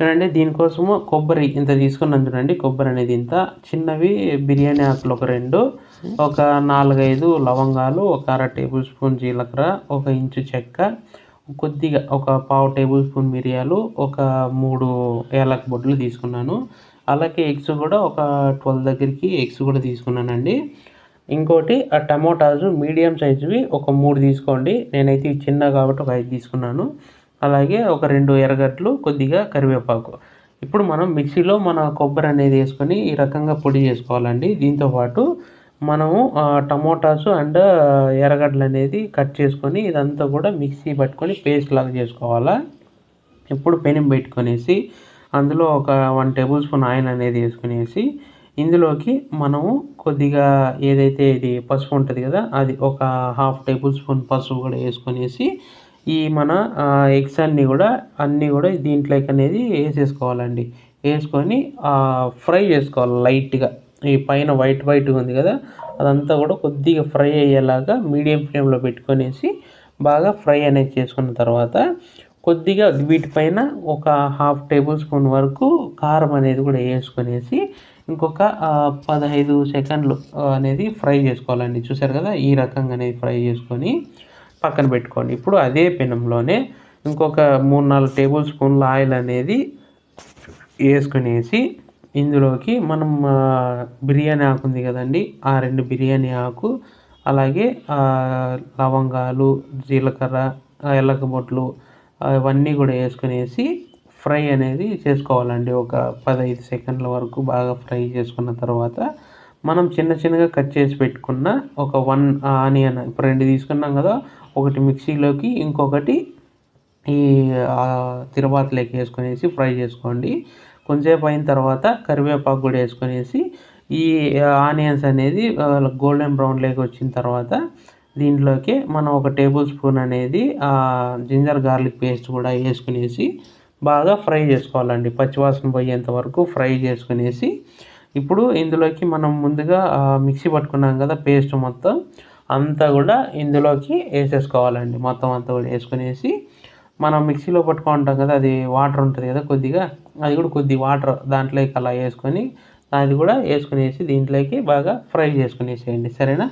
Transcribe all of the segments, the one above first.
చూడండి దీనికోసము కొబ్బరి ఇంత తీసుకున్నాను చూడండి కొబ్బరి అనేది ఇంత. చిన్నవి బిర్యానీ ఆకులు ఒక రెండు ఒక నాలుగైదు లవంగాలు ఒక అర టేబుల్ స్పూన్ జీలకర్ర ఒక ఇంచు చెక్క కొద్దిగా ఒక పావు టేబుల్ స్పూన్ మిరియాలు ఒక మూడు ఏలక బొడ్లు తీసుకున్నాను. అలాగే ఎగ్స్ కూడా ఒక ట్వెల్వ్ దగ్గరికి ఎగ్స్ కూడా తీసుకున్నానండి. ఇంకోటి ఆ టమోటాస్ మీడియం సైజువి ఒక మూడు తీసుకోండి. నేనైతే చిన్న కాబట్టి ఒక ఐదు తీసుకున్నాను. అలాగే ఒక రెండు ఎర్రగడ్డలు కొద్దిగా కరివేపాకు. ఇప్పుడు మనం మిక్సీలో మన కొబ్బరి అనేది వేసుకొని ఈ రకంగా పొడి చేసుకోవాలండి. దీంతోపాటు మనము టమోటాస్ అండ్ ఎర్రగడ్డలు అనేది కట్ చేసుకొని ఇదంతా కూడా మిక్సీ పట్టుకొని పేస్ట్ లాగా చేసుకోవాలా? ఇప్పుడు పెనం పెట్టుకొనేసి అందులో ఒక వన్ టేబుల్ స్పూన్ ఆయిల్ అనేది వేసుకునేసి ఇందులోకి మనము కొద్దిగా ఏదైతే ఇది పసుపు ఉంటుంది కదా అది ఒక హాఫ్ టేబుల్ స్పూన్ పసుపు కూడా వేసుకొనేసి ఈ మన ఎగ్స్ అన్నీ కూడా అన్నీ కూడా దీంట్లోకి అనేది వేసేసుకోవాలండి. వేసుకొని ఫ్రై చేసుకోవాలి లైట్గా. ఈ పైన వైట్ వైట్గా ఉంది కదా అదంతా కూడా కొద్దిగా ఫ్రై అయ్యేలాగా మీడియం ఫ్లేమ్లో పెట్టుకొనేసి బాగా ఫ్రై అనేది చేసుకున్న తర్వాత కొద్దిగా వీటిపైన ఒక హాఫ్ టేబుల్ స్పూన్ వరకు కారం అనేది కూడా వేసుకొనేసి ఇంకొక పదహైదు సెకండ్లు అనేది ఫ్రై చేసుకోవాలండి. చూసారు కదా ఈ రకంగా అనేది ఫ్రై చేసుకొని పక్కన పెట్టుకోండి. ఇప్పుడు అదే పెనంలోనే ఇంకొక మూడు నాలుగు టేబుల్ స్పూన్ల ఆయిల్ అనేది వేసుకునేసి ఇందులోకి మనం బిర్యానీ ఆకు ఉంది కదండి ఆ రెండు బిర్యానీ ఆకు అలాగే లవంగాలు జీలకర్ర ఎల్లకబొట్లు అవన్నీ కూడా వేసుకునేసి ఫ్రై అనేది చేసుకోవాలండి. ఒక పదహైదు సెకండ్ల వరకు బాగా ఫ్రై చేసుకున్న తర్వాత మనం చిన్న చిన్నగా కట్ చేసి పెట్టుకున్న ఒక వన్ ఆనియన్ ఇప్పుడు రెండు తీసుకున్నాం కదా ఒకటి మిక్సీలోకి ఇంకొకటి ఈ ఆ, తిరువాతలోకి వేసుకొనేసి ఫ్రై చేసుకోండి. కొంచెంసేపు అయిన తర్వాత కరివేపాకు కూడా వేసుకొనేసి ఈ ఆనియన్స్ అనేది గోల్డెన్ బ్రౌన్లోకి వచ్చిన తర్వాత దీంట్లోకి మనం ఒక టేబుల్ స్పూన్ అనేది జింజర్ గార్లిక్ పేస్ట్ కూడా వేసుకునేసి బాగా ఫ్రై చేసుకోవాలండి. పచ్చివాసన పోయేంత వరకు ఫ్రై చేసుకునేసి ఇప్పుడు ఇందులోకి మనం ముందుగా మిక్సీ పట్టుకున్నాం కదా పేస్ట్ మొత్తం. అంతా కూడా ఇందులోకి వేసేసుకోవాలండి. మొత్తం అంతా కూడా వేసుకునేసి మనం మిక్సీలో పట్టుకుంటాం కదా అది వాటర్ ఉంటుంది కదా కొద్దిగా అది కూడా కొద్ది వాటర్ దాంట్లోకి అలా వేసుకొని అది కూడా వేసుకునేసి దీంట్లోకి బాగా ఫ్రై చేసుకునేసేయండి. సరేనా?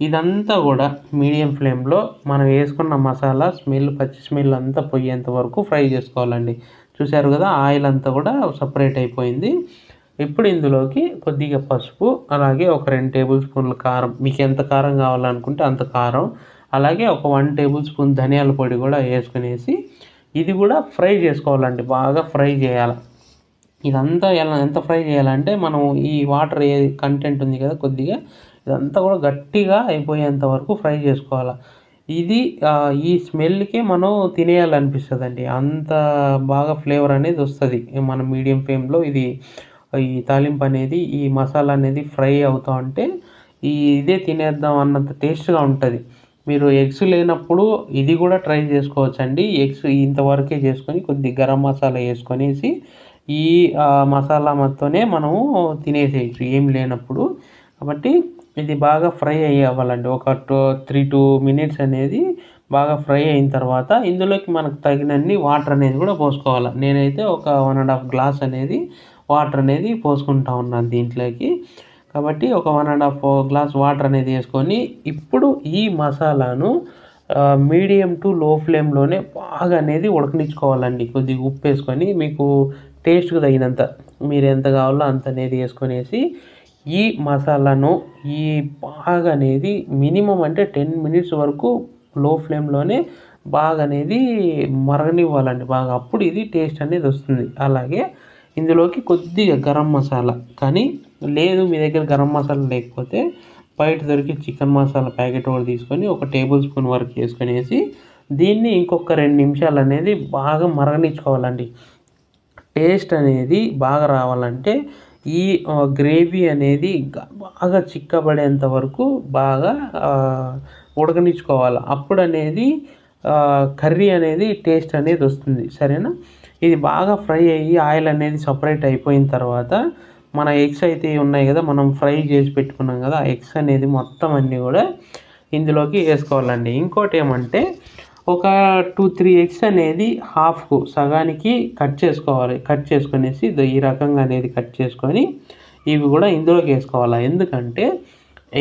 ఇదంతా కూడా మీడియం ఫ్లేమ్లో మనం వేసుకున్న మసాలా స్మెల్ పచ్చి స్మెల్ అంతా పోయేంత వరకు ఫ్రై చేసుకోవాలండి. చూశారు కదా ఆయిల్ అంతా కూడా సపరేట్ అయిపోయింది. ఇప్పుడు ఇందులోకి కొద్దిగా పసుపు అలాగే ఒక రెండు టేబుల్ స్పూన్ల కారం. మీకు ఎంత కారం కావాలనుకుంటే అంత కారం. అలాగే ఒక వన్ టేబుల్ స్పూన్ ధనియాల పొడి కూడా వేసుకునేసి ఇది కూడా ఫ్రై చేసుకోవాలండి. బాగా ఫ్రై చేయాలి. ఇదంతా ఎలా ఎంత ఫ్రై చేయాలంటే మనం ఈ వాటర్ ఏ కంటెంట్ ఉంది కదా కొద్దిగా ఇదంతా కూడా గట్టిగా అయిపోయేంత వరకు ఫ్రై చేసుకోవాలి. ఇది ఈ స్మెల్కే మనం తినేయాలనిపిస్తుంది అండి అంత బాగా ఫ్లేవర్ అనేది వస్తుంది. మన మీడియం ఫ్లేమ్లో ఇది ఈ తాలింపు అనేది ఈ మసాలా అనేది ఫ్రై అవుతా ఉంటే ఈ ఇదే తినేద్దాం అన్నంత టేస్ట్గా ఉంటుంది. మీరు ఎగ్స్ లేనప్పుడు ఇది కూడా ట్రై చేసుకోవచ్చండి. ఎగ్స్ ఇంతవరకే చేసుకొని కొద్ది గరం మసాలా వేసుకొనేసి ఈ మసాలా మొత్తమే మనము తినేసేయచ్చు. ఏం లేనప్పుడు కాబట్టి ఇది బాగా ఫ్రై అవ్వాలండి. ఒక టూ త్రీ టూ మినిట్స్ అనేది బాగా ఫ్రై అయిన తర్వాత ఇందులోకి మనకు తగినన్ని వాటర్ అనేది కూడా పోసుకోవాలి. నేనైతే ఒక వన్ అండ్ హాఫ్ గ్లాస్ అనేది వాటర్ అనేది పోసుకుంటా ఉన్నాను దీంట్లోకి. కాబట్టి ఒక one and half glass water అనేది వేసుకొని ఇప్పుడు ఈ మసాలాను మీడియం టు లో ఫ్లేమ్లోనే బాగా అనేది ఉడకనిచ్చుకోవాలండి. కొద్దిగా ఉప్పు వేసుకొని మీకు టేస్ట్కి తగినంత మీరు ఎంత కావాలో అంత అనేది వేసుకొనేసి ఈ మసాలాను ఈ బాగా అనేది మినిమం అంటే టెన్ మినిట్స్ వరకు లో ఫ్లేమ్లోనే బాగా అనేది మరగనివ్వాలండి. బాగా అప్పుడు ఇది టేస్ట్ అనేది వస్తుంది. అలాగే ఇందులోకి కొద్దిగా గరం మసాలా. కానీ లేదు మీ దగ్గర గరం మసాలా లేకపోతే బయట దొరికి చికెన్ మసాలా ప్యాకెట్ ఒకటి తీసుకొని ఒక టేబుల్ స్పూన్ వరకు వేసుకొనేసి దీన్ని ఇంకొక రెండు నిమిషాలు అనేది బాగా మరగనిచ్చుకోవాలండి. టేస్ట్ అనేది బాగా రావాలంటే ఈ గ్రేవీ అనేది బాగా చిక్కబడేంత వరకు బాగా ఉడకనిచ్చుకోవాలి. అప్పుడు అనేది కర్రీ అనేది టేస్ట్ అనేది వస్తుంది. సరేనా? ఇది బాగా ఫ్రై అయ్యి ఆయిల్ అనేది సపరేట్ అయిపోయిన తర్వాత మన ఎగ్స్ అయితే ఉన్నాయి కదా మనం ఫ్రై చేసి పెట్టుకున్నాం కదా ఎగ్స్ అనేది మొత్తం అన్నీ కూడా ఇందులోకి వేసుకోవాలండి. ఇంకోటి ఏమంటే ఒక టూ త్రీ ఎగ్స్ అనేది హాఫ్కు సగానికి కట్ చేసుకోవాలి కట్ చేసుకునేసి ఈ రకంగా అనేది కట్ చేసుకొని ఇవి కూడా ఇందులోకి వేసుకోవాలి? ఎందుకంటే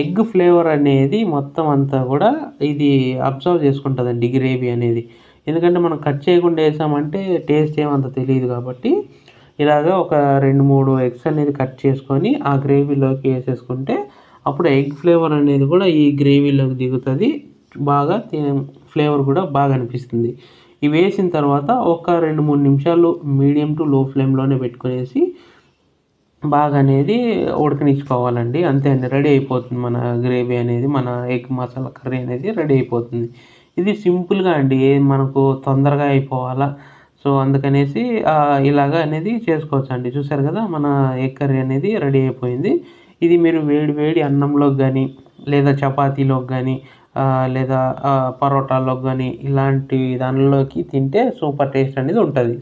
ఎగ్ ఫ్లేవర్ అనేది మొత్తం అంతా కూడా ఇది అబ్జర్వ్ చేసుకుంటుందండి గ్రేవీ అనేది. ఎందుకంటే మనం కట్ చేయకుండా వేసామంటే టేస్ట్ ఏమంత తెలియదు కాబట్టి ఇలాగ ఒక రెండు మూడు ఎగ్స్ అనేది కట్ చేసుకొని ఆ గ్రేవీలోకి వేసేసుకుంటే అప్పుడు ఎగ్ ఫ్లేవర్ అనేది కూడా ఈ గ్రేవీలోకి దిగుతుంది. బాగా ఫ్లేవర్ కూడా బాగా అనిపిస్తుంది. ఇవి వేసిన తర్వాత ఒక రెండు మూడు నిమిషాలు మీడియం టు లో ఫ్లేమ్లోనే పెట్టుకునేసి బాగా అనేది ఉడకనిచ్చుకోవాలండి. అంతే అండి. రెడీ అయిపోతుంది మన గ్రేవీ అనేది మన ఎగ్ మసాలా కర్రీ అనేది రెడీ అయిపోతుంది. ఇది సింపుల్గా అండి మనకు తొందరగా అయిపోవాలా. సో అందుకనేసి ఇలాగ అనేది చేసుకోవచ్చు అండి చూసారు కదా మన ఎగ్ కర్రీ అనేది రెడీ అయిపోయింది. ఇది మీరు వేడి వేడి అన్నంలోకి కానీ లేదా చపాతీలోకి కానీ లేదా పరోటాలోకి కానీ ఇలాంటి దానిలోకి తింటే సూపర్ టేస్ట్ అనేది ఉంటుంది.